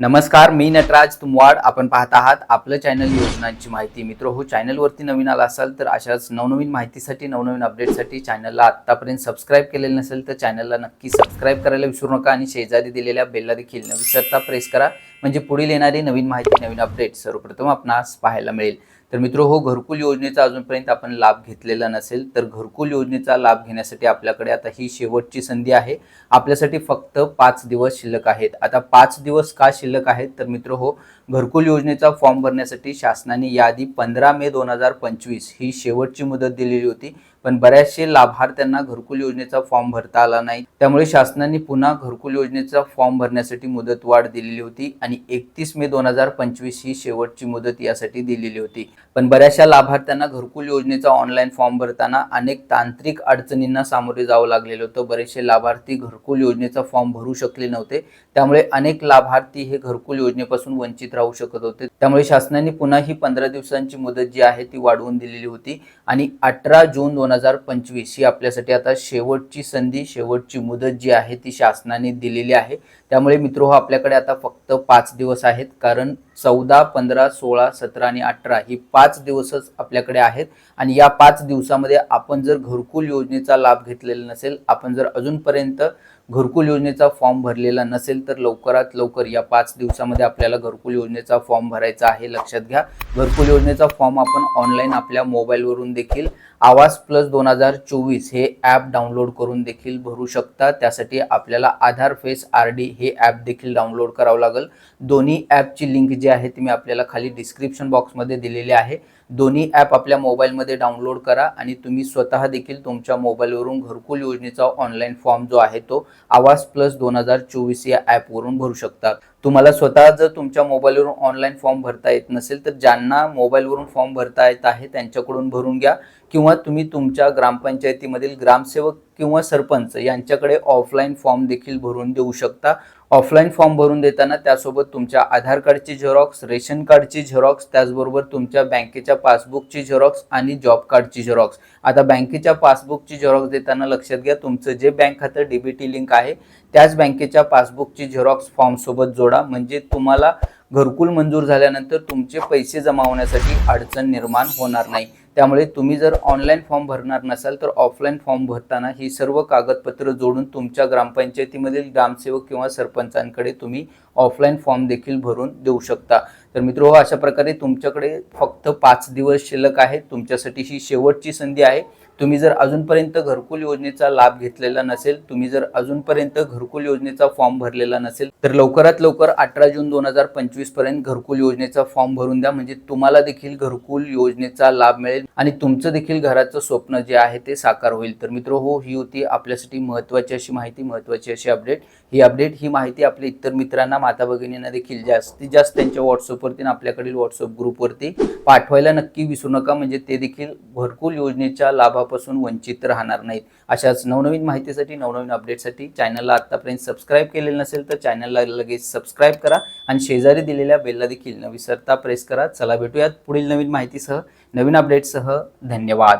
नमस्कार मी नटराज तुमवाड. आपण पाहत आहात आपलं चॅनल योजनांची माहिती. मित्र हो चॅनलवरती नवीन आला असाल तर अशाच नवनवीन माहितीसाठी नवनवीन अपडेटसाठी चॅनलला आत्तापर्यंत सबस्क्राईब केलेलं नसेल तर चॅनलला नक्की सबस्क्राईब करायला विसरू नका आणि शेजारी दिलेल्या बेलला देखील न विसरता प्रेस करा. म्हणजे पुढील येणारी नवीन माहिती नवीन अपडेट सर्वप्रथम आपणास पाहायला मिळेल. तर मित्र हो घरकुल योजनेचा अजूनपर्यंत आपण लाभ घेतलेला नसेल तर घरकुल योजनेचा लाभ घेण्यासाठी आपल्याकडे आता ही शेवटची संधी आहे. आपल्यासाठी फक्त पाच दिवस शिल्लक आहेत. आता पाच दिवस का शिल्लक आहेत? तर मित्र हो घरकुल योजनेचा फॉर्म भरण्यासाठी शासनाने याआधी पंधरा मे दोन हजार पंचवीस ही शेवटची मुदत दिलेली होती. पण बऱ्याचशे लाभार्थ्यांना घरकुल योजनेचा फॉर्म भरता आला नाही. त्यामुळे शासनाने पुन्हा घरकुल योजनेचा फॉर्म भरण्यासाठी मुदत वाढ दिलेली होती आणि एकतीस मे दोन हजार पंचवीस ही शेवटची मुदत यासाठी दिलेली होती. पण बऱ्याचशा लाभार्थ्यांना घरकुल योजनेचा ऑनलाईन फॉर्म भरताना अनेक तांत्रिक अडचणींना सामोरे जावं लागलेलं होतं. बरेचसे लाभार्थी घरकुल योजनेचा फॉर्म भरू शकले नव्हते. त्यामुळे अनेक लाभार्थी हे घरकुल योजनेपासून वंचित राहू शकत होते. त्यामुळे शासनाने पुन्हा ही पंधरा दिवसांची मुदत जी आहे ती वाढवून दिलेली होती आणि अठरा जून दोन दोन हजार पंचवीस ही आपल्यासाठी आता शेवटची संधी शेवटची मुदत जी आहे ती शासनाने दिलेली आहे. त्यामुळे मित्र हो आपल्याकडे आता फक्त पाच दिवस आहेत. कारण चौदा पंधरा सोळा सतरा आणि अठरा ही पाच दिवसच आपल्याकडे आहेत. आणि या पाच दिवसामध्ये आपण जर घरकुल योजनेचा लाभ घेतलेला नसेल आपण जर अजूनपर्यंत घरकुल योजनेचा फॉर्म भरलेला नसेल तर लवकरात लवकर या पाच दिवसामध्ये आपल्याला घरकुल योजनेचा फॉर्म भरायचा आहे लक्षात घ्या. घरकुल योजनेचा फॉर्म आपण ऑनलाईन आपल्या मोबाईलवरून देखील आवाज प्लस दोन हजार चोवीस हे ॲप डाउनलोड करून देखील भरू शकता. त्यासाठी आपल्याला आधार फेस आर डी हे ॲप देखील डाउनलोड करावं लागेल. दोन्ही ॲपची लिंक जी आहे ती मी आपल्याला खाली डिस्क्रिप्शन बॉक्समध्ये दिलेली आहे. दोन्ही ॲप आपल्या मोबाईलमध्ये डाउनलोड करा आणि तुम्ही स्वतः देखील तुमच्या मोबाईलवरून घरकुल योजनेचा ऑनलाईन फॉर्म जो आहे तो आवास प्लस दोन हजार चोवीस या ॲपवरून भरू शकता. तुम्हाला स्वतः जर तुमच्या मोबाईलवरून ऑनलाईन फॉर्म भरता येत नसेल तर ज्यांना मोबाईलवरून फॉर्म भरता येत आहे त्यांच्याकडून भरून घ्या. किंवा तुम्ही तुमच्या ग्रामपंचायतीमधील ग्रामसेवक किंवा सरपंच यांच्याकडे ऑफलाईन फॉर्म देखील भरून देऊ शकता. ऑफलाईन फॉर्म भरून देताना त्यासोबत तुमच्या आधार कार्डची झेरॉक्स रेशन कार्डची झेरॉक्स त्याचबरोबर तुमच्या बँकेच्या पासबुकची झेरॉक्स आणि जॉब कार्डची झेरॉक्स आता बँकेच्या पासबुकची झेरॉक्स देताना लक्षात घ्या तुमचं जे बँक खातं डीबीटी लिंक आहे त्याच बँकेच्या पासबुकची झेरॉक्स फॉर्मसोबत जोडा. म्हणजे तुम्हाला घरकुल मंजूर झाल्यानंतर तुमचे पैसे जमा होण्यासाठी अडचण निर्माण होणार नाही. त्यामुळे तुम्ही जर ऑनलाईन फॉर्म भरणार नसाल तर ऑफलाईन फॉर्म भरताना ही सर्व कागदपत्र जोडून तुमच्या ग्रामपंचायतीमधील ग्रामसेवक किंवा सरपंचांकडे तुम्ही ऑफलाईन फॉर्म देखील भरून देऊ शकता. तर मित्र अशा प्रकारे तुमच्याकडे फक्त पाच दिवस शिल्लक आहेत तुमच्यासाठी ही शेवटची संधी आहे. तुम्ही जर अजूनपर्यंत घरकुल योजनेचा लाभ घेतलेला नसेल तुम्ही जर अजूनपर्यंत घरकुल योजनेचा फॉर्म भरलेला नसेल तर लवकरात लवकर अठरा जून दोन हजार पंचवीसपर्यंत घरकुल योजनेचा फॉर्म भरून द्या. म्हणजे तुम्हाला देखील घरकुल योजनेचा लाभ मिळेल आणि तुमचं देखील घराचं स्वप्न जे आहे ते साकार होईल. तर मित्र हो ही होती आपल्यासाठी महत्त्वाची अशी माहिती महत्त्वाची अशी अपडेट. ही अपडेट ही माहिती आपल्या इतर मित्रांना माता भगिनींना देखील जास्तीत जास्त त्यांच्या व्हॉट्सअपवरती आपल्याकडील व्हॉट्सअप ग्रुपवरती पाठवायला नक्की विसरू नका. म्हणजे ते देखील घरकुल योजनेच्या लाभापासून वंचित राहणार नाहीत. अशाच नवनवीन माहितीसाठी नवनवीन अपडेटसाठी चॅनलला आतापर्यंत सबस्क्राईब केलेलं नसेल तर चॅनलला लगेच सबस्क्राईब करा आणि शेजारी दिलेल्या बेलला देखील न विसरता प्रेस करा. चला भेटूयात पुढील नवीन माहितीसह नवीन अपडेटसह धन्यवाद.